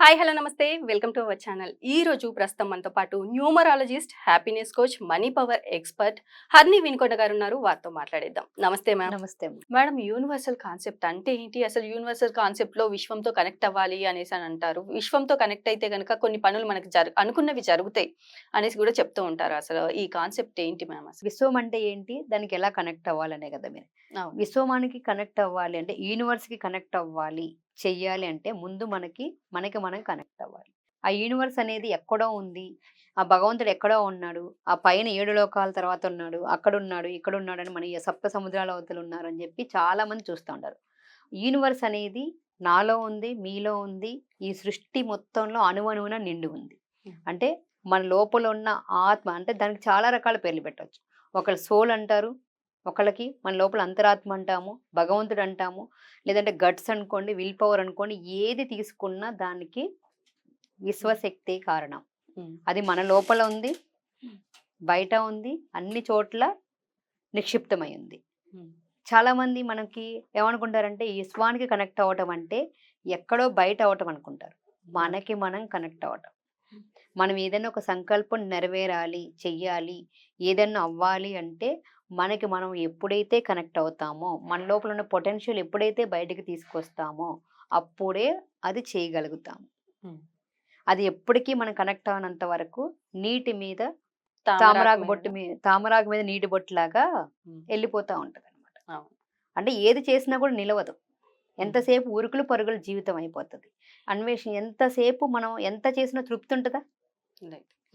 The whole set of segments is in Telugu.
హాయ్ హలో నమస్తే. Welcome to our channel. ఈ రోజు ప్రస్తుతం మనతో పాటు numerologist happiness coach money power expert Harni Vinukonda గారు ఉన్నారు. వారితో మాట్లాడేద్దాం. నమస్తే మ్యామ్. నమస్తే. మేడం యూనివర్సల్ కాన్సెప్ట్ అంటే ఏంటి? అసలు యూనివర్సల్ కాన్సెప్ట్లో విశ్వంతో కనెక్ట్ అవ్వాలి అనేసి అని అంటారు. విశ్వంతో కనెక్ట్ అయితే కనుక కొన్ని పనులు మనకి జరు అనుకున్నవి జరుగుతాయి అనేసి కూడా చెప్తూ ఉంటారు. అసలు ఈ కాన్సెప్ట్ ఏంటి మ్యామ్ అసలు? విశ్వం అంటే ఏంటి? దానికి ఎలా కనెక్ట్ అవ్వాలనే కదా మీరు. విశ్వమానికి కనెక్ట్ అవ్వాలి అంటే యూనివర్స్కి కనెక్ట్ అవ్వాలి. చెయ్యాలి అంటే ముందు మనకి మనకి మనం కనెక్ట్ అవ్వాలి. ఆ యూనివర్స్ అనేది ఎక్కడో ఉంది. ఆ భగవంతుడు ఎక్కడో ఉన్నాడు. ఆ పైన ఏడు లోకాల తర్వాత ఉన్నాడు. అక్కడ ఉన్నాడు ఇక్కడ ఉన్నాడు అని మన సప్త సముద్రాల అవతలు ఉన్నారు అని చెప్పి చాలా మంది చూస్తూ ఉంటారు. యూనివర్స్ అనేది నాలో ఉంది మీలో ఉంది. ఈ సృష్టి మొత్తంలో అణువణువున నిండి ఉంది. అంటే మన లోపల ఉన్న ఆత్మ అంటే దానికి చాలా రకాల పేర్లు పెట్టవచ్చు ఒకళ్ళు సోల్ అంటారు ఒకళ్ళకి మన లోపల అంతరాత్మ అంటాము భగవంతుడు అంటాము లేదంటే గట్స్ అనుకోండి విల్ పవర్ అనుకోండి ఏది తీసుకున్నా దానికి విశ్వశక్తి కారణం. అది మన లోపల ఉంది బయట ఉంది అన్ని చోట్ల నిక్షిప్తమై ఉంది. ఉమ్. చాలా మంది మనకి ఏమనుకుంటారంటే ఈ విశ్వానికి కనెక్ట్ అవ్వటం అంటే ఎక్కడో బయట అవ్వటం అనుకుంటారు. మనకి మనం కనెక్ట్ అవ్వటం. మనం ఏదైనా ఒక సంకల్పం నెరవేరాలి చెయ్యాలి ఏదైనా అవ్వాలి అంటే మనకి మనం ఎప్పుడైతే కనెక్ట్ అవుతామో మన లోపల ఉన్న పొటెన్షియల్ ఎప్పుడైతే బయటికి తీసుకొస్తామో అప్పుడే అది చేయగలుగుతాము ఉమ్. అది ఎప్పటికీ మనం కనెక్ట్ అవనంత వరకు నీటి మీద తామరాకు. బొట్టు మీద తామరాకు మీద నీటి బొట్టులాగా. వెళ్ళిపోతా ఉంటది అనమాట. అంటే ఏది చేసినా కూడా నిలవదు ఎంతసేపు ఉరుకులు పరుగులు జీవితం అయిపోతుంది అన్వేషణ ఎంతసేపు మనం ఎంత చేసినా తృప్తి ఉంటుందా.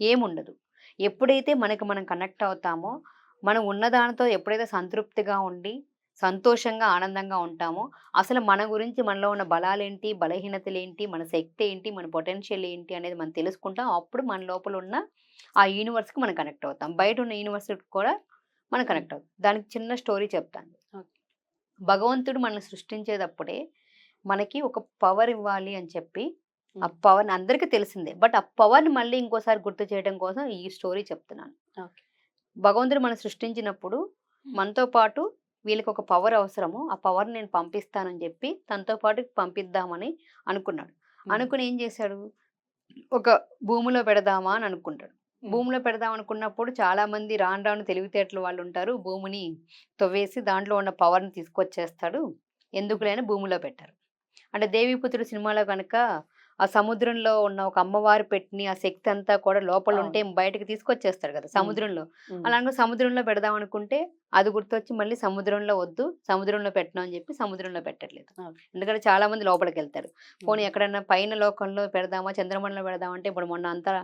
ఏముండదు ఎప్పుడైతే మనకి మనం కనెక్ట్ అవుతామో మనం ఉన్నదానితో ఎప్పుడైతే సంతృప్తిగా ఉండి సంతోషంగా ఆనందంగా ఉంటామో అసలు మన గురించి మనలో ఉన్న బలాలేంటి బలహీనతలు ఏంటి మన శక్తి ఏంటి మన పొటెన్షియల్ ఏంటి అనేది మనం తెలుసుకుంటాం. అప్పుడు మన లోపల ఉన్న ఆ యూనివర్స్కి మనం కనెక్ట్ అవుతాం. బయట ఉన్న యూనివర్స్కి కూడా మనం కనెక్ట్ అవుతాం. దానికి చిన్న స్టోరీ చెప్తాను. భగవంతుడు మనల్ని సృష్టించేటప్పుడే మనకి ఒక పవర్ ఇవ్వాలి అని చెప్పి ఆ. పవర్ అందరికీ తెలిసిందే. బట్ ఆ పవర్ని మళ్ళీ ఇంకోసారి గుర్తు చేయడం కోసం ఈ స్టోరీ చెప్తున్నాను. Okay. భగవంతుడు మనం సృష్టించినప్పుడు మనతో పాటు వీళ్ళకి ఒక పవర్ అవసరము. ఆ పవర్ నేను పంపిస్తానని చెప్పి తనతో పాటు పంపిద్దామని అనుకున్నాడు. అనుకుని ఏం చేశాడు? ఒక భూమిలో పెడదామా అని అనుకుంటాడు. భూమిలో పెడదాం అనుకున్నప్పుడు చాలా మంది రాను రాను తెలివితేటలు వాళ్ళు ఉంటారు. భూమిని తవ్వేసి దాంట్లో ఉన్న పవర్ని తీసుకొచ్చేస్తాడు. ఎందుకు లేని భూమిలో పెట్టారు. అంటే దేవీపుత్రుడు సినిమాలో కనుక ఆ సముద్రంలో ఉన్న ఒక అమ్మవారు పెట్టిన ఆ శక్తి అంతా కూడా లోపల ఉంటే బయటకు తీసుకొచ్చేస్తాడు కదా సముద్రంలో. అలాగే సముద్రంలో పెడదాం అనుకుంటే అది గుర్తొచ్చి మళ్ళీ సముద్రంలో వద్దు సముద్రంలో పెట్టను అని చెప్పి సముద్రంలో పెట్టట్లేదు. ఎందుకంటే చాలా మంది లోపలికి వెళ్తారు పోనీ. ఎక్కడన్నా పైన లోకంలో పెడదామా చంద్రమండలం పెడదామా అంటే ఇప్పుడు మొన్న అంతా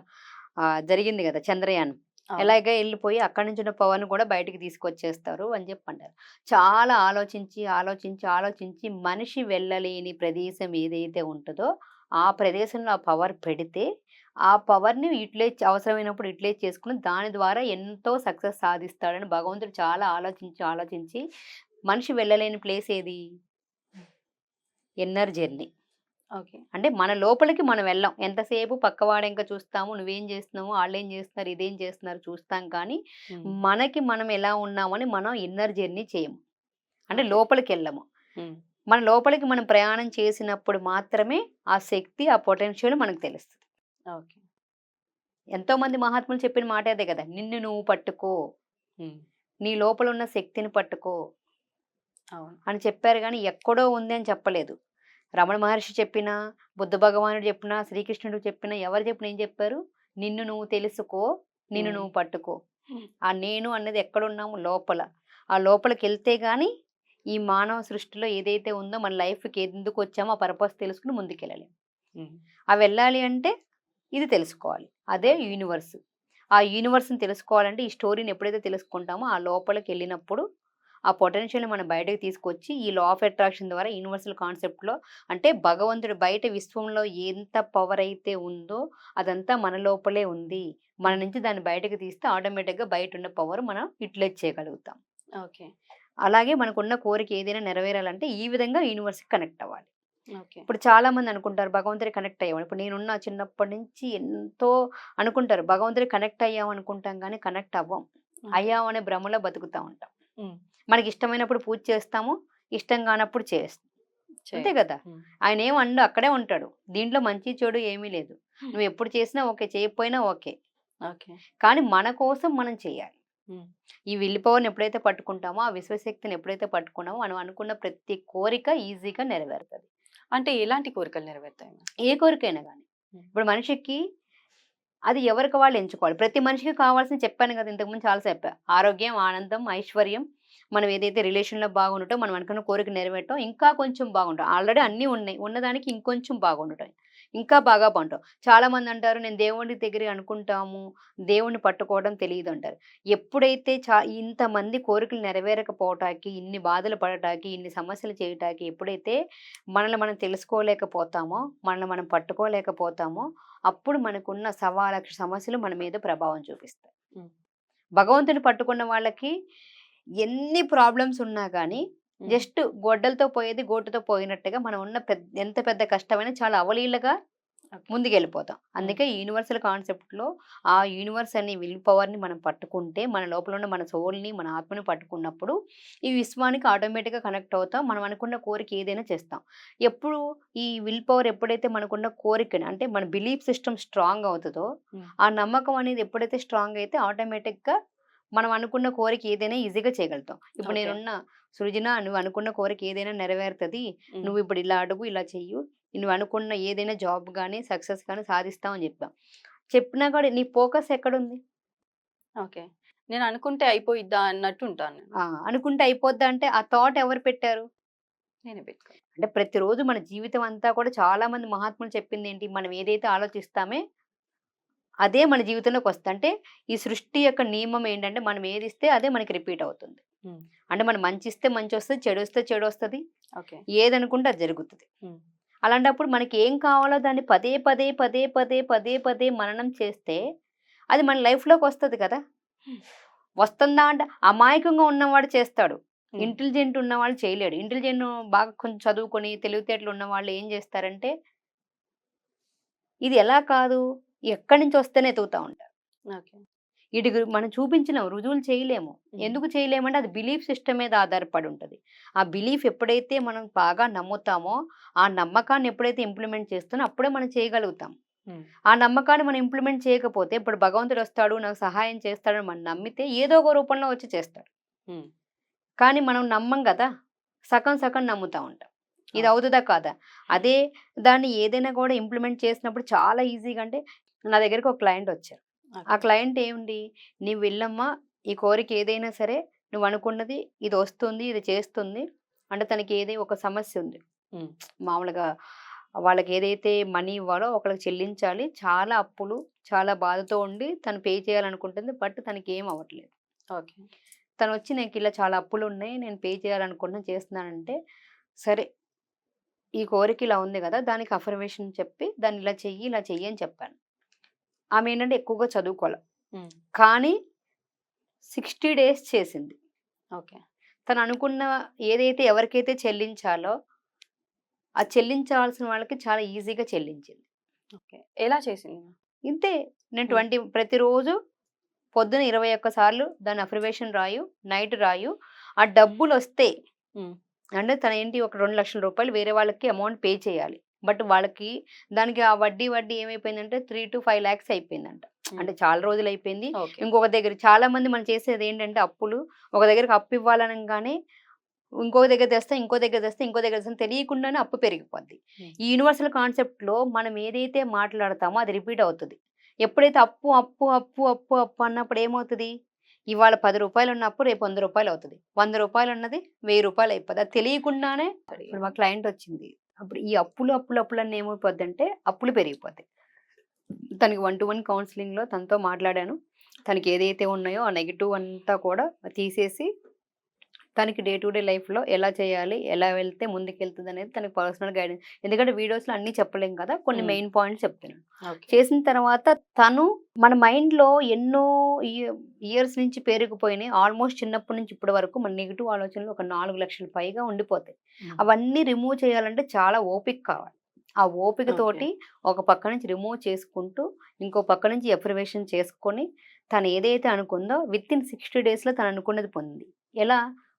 జరిగింది కదా చంద్రయాన్. ఎలాగే వెళ్ళిపోయి అక్కడి నుంచి ఉన్న పవన్ కూడా బయటికి తీసుకొచ్చేస్తారు అని చెప్పి అంటారు చాలా ఆలోచించి ఆలోచించి ఆలోచించి మనిషి వెళ్ళలేని ప్రదేశం ఏదైతే ఉంటుందో ఆ ప్రదేశంలో ఆ పవర్ పెడితే ఆ పవర్ని యూటిలైజ్ అవసరమైనప్పుడు యూటిలైజ్ చేసుకుని దాని ద్వారా ఎంతో సక్సెస్ సాధిస్తాడని భగవంతుడు చాలా ఆలోచించి ఆలోచించి మనిషి వెళ్ళలేని ప్లేస్ ఏది ఎన్నర్ జర్నీ ఓకే అంటే మన లోపలికి మనం వెళ్ళాం ఎంతసేపు పక్కవాడు ఇంకా చూస్తాము నువ్వేం చేస్తున్నావు వాళ్ళు ఏం చేస్తున్నారు ఇదేం చేస్తున్నారు చూస్తాం కానీ. మనకి మనం ఎలా ఉన్నామని మనం ఇన్నర్ జర్నీ చేయము అంటే. లోపలికి వెళ్ళము. మన లోపలికి మనం ప్రయాణం చేసినప్పుడు మాత్రమే ఆ శక్తి ఆ పొటెన్షియల్ మనకు తెలుస్తుంది. ఓకే. ఎంతో మంది మహాత్ములు చెప్పిన మాట అదే కదా నిన్ను నువ్వు పట్టుకో. నీ లోపల ఉన్న శక్తిని పట్టుకో అని చెప్పారు కానీ ఎక్కడో ఉంది అని చెప్పలేదు. రమణ మహర్షి చెప్పినా బుద్ధ భగవానుడు చెప్పినా శ్రీకృష్ణుడు చెప్పినా ఎవరు చెప్పినా ఏం చెప్పారు? నిన్ను నువ్వు తెలుసుకో నిన్ను. నువ్వు పట్టుకో. ఆ నేను అన్నది ఎక్కడున్నాము? లోపల. ఆ లోపలికి వెళ్తే గాని ఈ మానవ సృష్టిలో ఏదైతే ఉందో మన లైఫ్కి ఎందుకు వచ్చామో ఆ పర్పస్ తెలుసుకుని ముందుకెళ్ళలేము. ఉమ్. ఆ వెళ్ళాలి అంటే ఇది తెలుసుకోవాలి. అదే యూనివర్స్. ఆ యూనివర్స్ని తెలుసుకోవాలంటే ఈ స్టోరీని ఎప్పుడైతే తెలుసుకుంటామో ఆ లోపలికి వెళ్ళినప్పుడు ఆ పొటెన్షియల్ మనం బయటకు తీసుకొచ్చి ఈ లా ఆఫ్ అట్రాక్షన్ ద్వారా యూనివర్సల్ కాన్సెప్ట్లో అంటే భగవంతుడు బయట విశ్వంలో ఎంత పవర్ అయితే ఉందో అదంతా మన లోపలే ఉంది. మన నుంచి దాన్ని బయటకు తీస్తే ఆటోమేటిక్గా బయట ఉన్న పవర్ మనం యూటిలైజ్ చేయగలుగుతాం. ఓకే. అలాగే మనకున్న కోరిక ఏదైనా నెరవేరాలంటే ఈ విధంగా యూనివర్స్కి కనెక్ట్ అవ్వాలి. ఇప్పుడు చాలా మంది అనుకుంటారు భగవంతుడి కనెక్ట్ అయ్యాం ఇప్పుడు నేనున్న చిన్నప్పటి నుంచి ఎంతో అనుకుంటారు భగవంతుడి కనెక్ట్ అయ్యాం అనుకుంటాం కానీ కనెక్ట్ అవ్వం. అయ్యాం అనే భ్రమలో బతుకుతూ ఉంటాం. మనకి ఇష్టమైనప్పుడు పూజ చేస్తాము ఇష్టం కానప్పుడు చేస్తాం అంతే కదా. ఆయన ఏం అండు అక్కడే ఉంటాడు. దీంట్లో మంచి చెడు ఏమీ లేదు. నువ్వు ఎప్పుడు చేసినా ఓకే చేయకపోయినా ఓకే. ఓకే. కానీ మన కోసం మనం చేయాలి. ఈ విల్ పవర్ని ఎప్పుడైతే పట్టుకుంటామో ఆ విశ్వశక్తిని ఎప్పుడైతే పట్టుకున్నామో మనం అనుకున్న ప్రతి కోరిక ఈజీగా నెరవేరుతుంది. అంటే ఎలాంటి కోరికలు నెరవేరుతాయి? ఏ కోరికైనా కానీ. ఇప్పుడు మనిషికి అది ఎవరికి వాళ్ళు ఎంచుకోవాలి. ప్రతి మనిషికి కావాల్సిన చెప్పాను కదా ఇంతకుముందు చాలా చెప్పా. ఆరోగ్యం ఆనందం ఐశ్వర్యం మనం ఏదైతే రిలేషన్లో బాగుండటం మనం అనుకున్న కోరిక నెరవేరటం ఇంకా కొంచెం బాగుంటాం ఆల్రెడీ అన్నీ ఉన్నాయి. ఉన్నదానికి ఇంకొంచెం బాగుండటం. ఇంకా బాగా బాగుంటాం చాలా మంది అంటారు నేను దేవుడి దగ్గర అనుకుంటాము దేవుణ్ణి పట్టుకోవడం తెలియదు అంటారు ఎప్పుడైతే చా ఇంతమంది కోరికలు నెరవేరకపోవటానికి ఇన్ని బాధలు పడటానికి ఇన్ని సమస్యలు చేయటానికి ఎప్పుడైతే మనల్ని మనం తెలుసుకోలేకపోతామో మనల్ని మనం పట్టుకోలేకపోతామో అప్పుడు మనకున్న సవా లక్ష సమస్యలు మన మీద ప్రభావం చూపిస్తాయి. భగవంతుని పట్టుకున్న వాళ్ళకి ఎన్ని ప్రాబ్లమ్స్ ఉన్నా కానీ. జస్ట్ గొడ్డలతో పోయేది గోటుతో పోయినట్టుగా మనం ఉన్న పెద్ద ఎంత పెద్ద కష్టమైనా చాలా అవలీలగా. ముందుకెళ్ళిపోతాం. అందుకే యూనివర్సల్ కాన్సెప్ట్లో ఆ యూనివర్స్ అనే విల్ పవర్ని మనం పట్టుకుంటే మన లోపల ఉన్న మన సోల్ని మన ఆత్మని పట్టుకున్నప్పుడు ఈ విశ్వానికి ఆటోమేటిక్గా కనెక్ట్ అవుతాం. మనం అనుకున్న కోరిక ఏదైనా చేస్తాం. ఎప్పుడు ఈ విల్ పవర్ ఎప్పుడైతే మనకున్న కోరికని అంటే మన బిలీఫ్ సిస్టమ్ స్ట్రాంగ్ అవుతుందో. ఆ నమ్మకం అనేది ఎప్పుడైతే స్ట్రాంగ్ అయితే ఆటోమేటిక్గా మనం అనుకున్న కోరిక ఏదైనా ఈజీగా చేయగలుగుతాం. ఇప్పుడు. నేనున్న సృజన నువ్వు అనుకున్న కోరిక ఏదైనా నెరవేరుతుంది. నువ్వు ఇప్పుడు ఇలా అడుగు ఇలా చెయ్యు. నువ్వు అనుకున్న ఏదైనా జాబ్ కానీ సక్సెస్ కానీ సాధిస్తావని చెప్పాం చెప్పినా కూడా నీ ఫోకస్ ఎక్కడుంది? ఓకే. నేను అనుకుంటే అయిపోయిద్దా అన్నట్టు ఉంటాను అనుకుంటే అయిపోద్దా అంటే ఆ థాట్ ఎవరు పెట్టారు? నేనే అంటే ప్రతిరోజు మన జీవితం అంతా కూడా చాలా మంది మహాత్ములు చెప్పింది ఏంటి? మనం ఏదైతే ఆలోచిస్తామే అదే మన జీవితంలోకి వస్తుంది అంటే ఈ సృష్టి యొక్క నియమం ఏంటంటే మనం ఏది ఇస్తే అదే మనకి రిపీట్ అవుతుంది. అంటే మనం మంచి ఇస్తే మంచి వస్తుంది చెడు వస్తే చెడు వస్తుంది ఓకే ఏది అనుకుంటే అది జరుగుతుంది. అలాంటప్పుడు మనకి ఏం కావాలో దాన్ని పదే పదే పదే పదే పదే పదే మననం చేస్తే అది మన లైఫ్లోకి వస్తుంది కదా. వస్తుందా అంటే అమాయకంగా ఉన్నవాడు చేస్తాడు. ఇంటెలిజెంట్ ఉన్నవాళ్ళు చేయలేడు ఇంటెలిజెంట్ బాగా కొంచెం చదువుకొని తెలివితేటలు ఉన్న వాళ్ళు ఏం చేస్తారంటే ఇది ఎలా కాదు ఎక్కడి నుంచి వస్తేనే ఎతుకుతా ఉంటారు. గురి- మనం చూపించలేము రుజువులు చేయలేము. ఎందుకు చేయలేమంటే అది బిలీఫ్ సిస్టమ్ మీద ఆధారపడి ఉంటుంది ఆ బిలీఫ్ ఎప్పుడైతే మనం బాగా నమ్ముతామో ఆ నమ్మకాన్ని ఎప్పుడైతే ఇంప్లిమెంట్ చేస్తానో అప్పుడే మనం చేయగలుగుతాం. ఆ నమ్మకాన్ని మనం ఇంప్లిమెంట్ చేయకపోతే ఇప్పుడు భగవంతుడు వస్తాడు నాకు సహాయం చేస్తాడు మనం నమ్మితే ఏదో ఒక రూపంలో వచ్చి చేస్తాడు. కానీ మనం నమ్మం కదా సగం సగం నమ్ముతా ఉంటాం. ఇది. అవుతుందా కాదా? అదే దాన్ని ఏదైనా కూడా ఇంప్లిమెంట్ చేసినప్పుడు చాలా ఈజీగా అంటే నా దగ్గరికి ఒక క్లయింట్ వచ్చారు. ఆ. క్లయింట్ ఏంటి నీవు వెళ్ళమ్మా ఈ కోరిక ఏదైనా సరే నువ్వు అనుకున్నది ఇది వస్తుంది ఇది చేస్తుంది. అంటే తనకి ఏది ఒక సమస్య ఉంది. మామూలుగా వాళ్ళకి ఏదైతే మనీ ఇవ్వాలో ఒకరికి చెల్లించాలి. చాలా అప్పులు చాలా బాధతో ఉండి తను పే చేయాలనుకుంటుంది. బట్ తనకి ఏం అవ్వట్లేదు. ఓకే. తను వచ్చి నాకు ఇలా చాలా అప్పులు ఉన్నాయి. నేను పే చేయాలనుకుంటున్నా చేస్తున్నానంటే సరే ఈ కోరిక ఇలా ఉంది కదా దానికి అఫర్మేషన్ చెప్పి దాన్ని ఇలా చెయ్యి ఇలా చెయ్యి అని చెప్పాను. ఆమె ఏంటంటే ఎక్కువగా చదువుకోవాలి. కానీ సిక్స్టీ డేస్ చేసింది ఓకే తను అనుకున్న ఏదైతే ఎవరికైతే చెల్లించాలో ఆ చెల్లించాల్సిన వాళ్ళకి చాలా ఈజీగా చెల్లించింది ఓకే ఎలా చేసింది? ఇంతే నేను. ట్వంటీ ప్రతిరోజు పొద్దున ఇరవై ఒక్క సార్లు దాని అఫర్మేషన్ రాయు నైట్ రాయు ఆ డబ్బులు వస్తే. అంటే తన ఏంటి ఒక రెండు లక్షల రూపాయలు వేరే వాళ్ళకి అమౌంట్ పే చేయాలి బట్ వాళ్ళకి దానికి ఆ వడ్డీ వడ్డీ ఏమైపోయిందంటే త్రీ టు ఫైవ్ ల్యాక్స్ అయిపోయిందంట. అంటే చాలా రోజులు అయిపోయింది ఇంకొక దగ్గర చాలా మంది మనం చేసేది ఏంటంటే అప్పులు. ఒక దగ్గరకు అప్పు ఇవ్వాలనగానే ఇంకో దగ్గర తెస్తే ఇంకో దగ్గర తెస్తే ఇంకో దగ్గర తెస్తే తెలియకుండానే అప్పు పెరిగిపోద్ది. ఈ యూనివర్సల్ కాన్సెప్ట్లో మనం ఏదైతే మాట్లాడతామో అది రిపీట్ అవుతుంది. ఎప్పుడైతే అప్పు అప్పు అప్పు అప్పు అప్పు అన్నప్పుడు ఏమవుతుంది? ఇవాళ పది రూపాయలు ఉన్న అప్పు రేపు వంద రూపాయలు అవుతుంది. వంద రూపాయలు ఉన్నది వెయ్యి రూపాయలు అయిపోతుంది అది తెలియకుండానే ఇప్పుడు మా క్లయింట్ వచ్చింది. అప్పుడు ఈ అప్పులు అప్పులు అప్పులు అన్నీ ఏమైపోద్ది అంటే అప్పులు పెరిగిపోతాయి. తనకి వన్ టు వన్ కౌన్సిలింగ్లో తనతో మాట్లాడాను. తనకి ఏదైతే ఉన్నాయో ఆ నెగిటివ్ అంతా కూడా తీసేసి తనకి డే టు డే లైఫ్లో ఎలా చేయాలి ఎలా వెళ్తే ముందుకు వెళ్తుంది అనేది తనకి పర్సనల్ గైడెన్స్. ఎందుకంటే వీడియోస్లో అన్నీ చెప్పలేం కదా కొన్ని. మెయిన్ పాయింట్స్ చెప్తున్నాను. చేసిన తర్వాత తను మన మైండ్లో ఎన్నో ఇయర్స్ నుంచి పేరుకుపోయినాయి. ఆల్మోస్ట్ చిన్నప్పటి నుంచి ఇప్పటి వరకు మన నెగిటివ్ ఆలోచనలు ఒక నాలుగు లక్షల పైగా ఉండిపోతాయి. అవన్నీ రిమూవ్ చేయాలంటే చాలా ఓపిక కావాలి. ఆ ఓపిక Okay. తోటి ఒక పక్క నుంచి రిమూవ్ చేసుకుంటూ ఇంకో పక్క నుంచి ఎఫర్వేషన్ చేసుకొని తను ఏదైతే అనుకుందో విత్ ఇన్ సిక్స్టీ డేస్లో తను అనుకున్నది పొందింది ఎలా?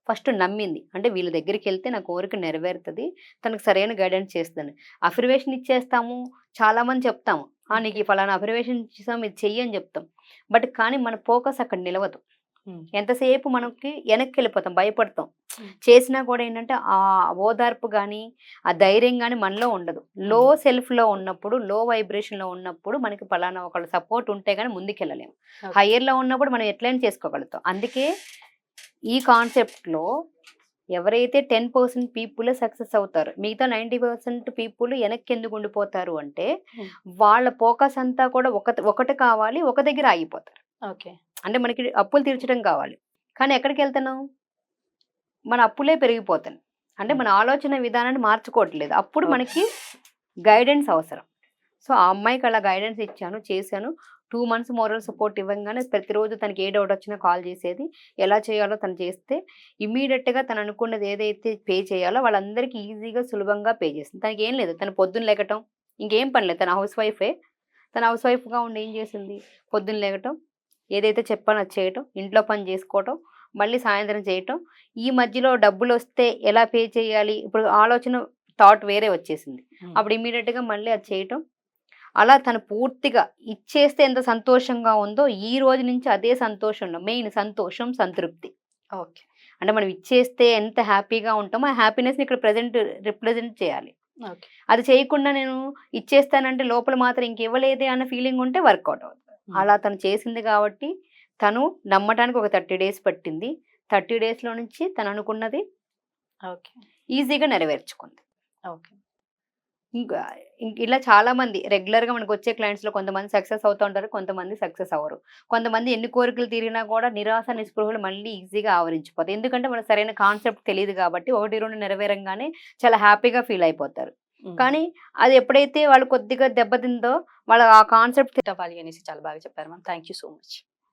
ఫస్ట్ నమ్మింది. అంటే వీళ్ళ దగ్గరికి వెళ్తే నా కోరిక నెరవేరుతుంది. తనకు సరైన గైడెన్స్ చేస్తుంది అఫర్వేషన్ ఇచ్చేస్తాము. చాలా మంది చెప్తాము. ఆ నీకు ఫలానా అఫర్వేషన్ ఇచ్చేసాం ఇది చెయ్యి అని చెప్తాం. బట్ కానీ మన ఫోకస్ అక్కడ నిలవదు. ఎంతసేపు మనకి వెనక్కి వెళ్ళిపోతాం. భయపడతాం. చేసినా కూడా ఏంటంటే ఆ ఓదార్పు కానీ ఆ ధైర్యం కానీ మనలో ఉండదు. లో సెల్ఫ్లో ఉన్నప్పుడు లో వైబ్రేషన్లో ఉన్నప్పుడు మనకి ఫలానా ఒకళ్ళ సపోర్ట్ ఉంటే కానీ ముందుకెళ్ళలేము. హయ్యర్లో ఉన్నప్పుడు మనం ఎట్లయినా చేసుకోగలుగుతాం. అందుకే ఈ కాన్సెప్ట్లో ఎవరైతే టెన్ పర్సెంట్ పీపుల్ సక్సెస్ అవుతారు మిగతా నైంటీ పర్సెంట్ పీపుల్ వెనక్కి ఎందుకు ఉండిపోతారు అంటే. వాళ్ళ ఫోకస్ అంతా కూడా ఒక ఒకటి కావాలి ఒక దగ్గర ఆగిపోతారు. ఓకే. అంటే మనకి అప్పులు తీర్చడం కావాలి. కానీ ఎక్కడికి వెళ్తున్నాం? మన అప్పులే పెరిగిపోతున్నాయి. అంటే మన ఆలోచన విధానాన్ని మార్చుకోవట్లేదు. అప్పుడు. మనకి గైడెన్స్ అవసరం. సో ఆ అమ్మాయికి అలా గైడెన్స్ ఇచ్చాను చేశాను. టూ మంత్స్ మోరల్ సపోర్ట్ ఇవ్వగానే ప్రతిరోజు తనకి ఏ డౌట్ వచ్చినా కాల్ చేసేది. ఎలా చేయాలో తను చేస్తే ఇమీడియట్గా తను అనుకున్నది ఏదైతే పే చేయాలో వాళ్ళందరికీ ఈజీగా సులభంగా పే చేస్తుంది. తనకి ఏం లేదు. తను పొద్దున్న లేకటం ఇంకేం పని లేదు. తన హౌస్ వైఫే. తన హౌస్ వైఫ్గా ఉండి ఏం చేసింది పొద్దున్న లేకటం ఏదైతే చెప్పానో అది చేయటం ఇంట్లో పని చేసుకోవటం మళ్ళీ సాయంత్రం చేయటం. ఈ మధ్యలో డబ్బులు వస్తే ఎలా పే చేయాలి? ఇప్పుడు ఆలోచన థాట్ వేరే వచ్చేసింది. అప్పుడు ఇమీడియట్గా మళ్ళీ అది చేయటం. అలా తను పూర్తిగా ఇచ్చేస్తే ఎంత సంతోషంగా ఉందో ఈ రోజు నుంచి అదే సంతోషంలో మెయిన్ సంతోషం సంతృప్తి. ఓకే. అంటే మనం ఇచ్చేస్తే ఎంత హ్యాపీగా ఉంటామో ఆ హ్యాపీనెస్ని ఇక్కడ ప్రజెంట్ రిప్రజెంట్ చేయాలి. ఓకే. అది చేయకుండా నేను ఇచ్చేస్తానంటే లోపల మాత్రం ఇంకివ్వలేదే అన్న ఫీలింగ్ ఉంటే వర్కౌట్ అవుతుంది. అలా తను చేసింది కాబట్టి తను నమ్మటానికి ఒక థర్టీ డేస్ పట్టింది. థర్టీ డేస్లో నుంచి తను అనుకున్నది ఓకే. ఈజీగా నెరవేర్చుకుంది. ఓకే. ఇలా చాలా మంది రెగ్యులర్గా మనకు వచ్చే క్లయింట్స్లో కొంతమంది సక్సెస్ అవుతూ ఉంటారు కొంతమంది సక్సెస్ అవ్వరు. కొంతమంది ఎన్ని కోరికలు తీరినా కూడా నిరాశ నిస్పృహలు మళ్ళీ ఈజీగా ఆవరించిపోతాయి. ఎందుకంటే మనకు సరైన కాన్సెప్ట్ తెలియదు కాబట్టి ఒకటి రెండు నెరవేరంగానే చాలా హ్యాపీగా ఫీల్ అయిపోతారు. కానీ అది ఎప్పుడైతే వాళ్ళు కొద్దిగా దెబ్బతిందో వాళ్ళ ఆ కాన్సెప్ట్ అవ్వాలి అనేసి చాలా బాగా చెప్పారు ma'am. Thank you so much.